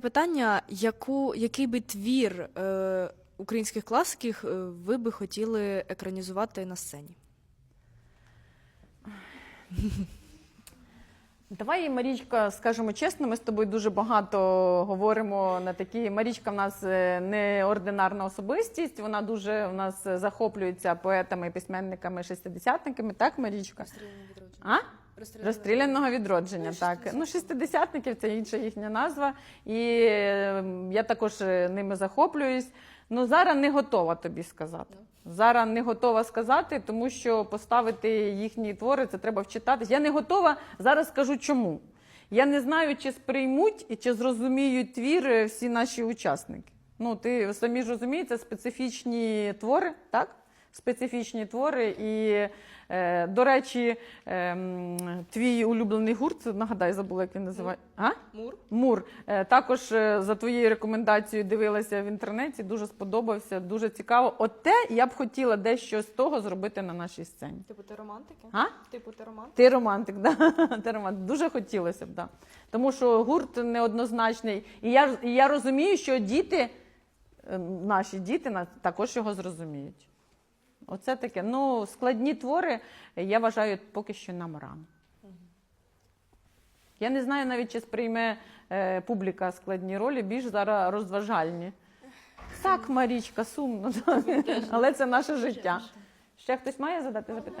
Питання, яку, який би твір е, українських класиків е, ви би хотіли екранізувати на сцені? Давай, Марічка, скажемо чесно, ми з тобою дуже багато говоримо на такі. Марічка в нас е, неординарна особистість. Вона дуже в нас захоплюється поетами, письменниками, шестидесятниками. Так, Марічка? А? Розстріляного відродження, так. Ну, шестидесятників це інша їхня назва. І е, я також е, ними захоплююсь. Ну, зараз не готова тобі сказати. Зараз не готова сказати, тому що поставити їхні твори це треба вчитатись. Я не готова. Зараз скажу чому. Я не знаю, чи сприймуть і чи зрозуміють твір е, всі наші учасники. Ну, ти самі ж розумієте, специфічні твори, так? Специфічні твори. І, е, до речі, е, твій улюблений гурт, нагадай, забула, як він називає. А? Мур. Мур. Е, Також е, за твоєю рекомендацією дивилася в інтернеті, дуже сподобався, дуже цікаво. От те я б хотіла дещо з того зробити на нашій сцені. Типу ти романтики? А? Типу ти романтик? Ти романтик, да? Ти романтик. Дуже хотілося б, да. Тому що гурт неоднозначний. І я, і я розумію, що діти, е, наші діти на- також його зрозуміють. Оце таке. Ну, складні твори, я вважаю, поки що нам рано. Я не знаю навіть, чи сприйме е, публіка складні ролі, більш зараз розважальні. Так, Марічка, сумно, але це наше життя. Ще хтось має задати запитання?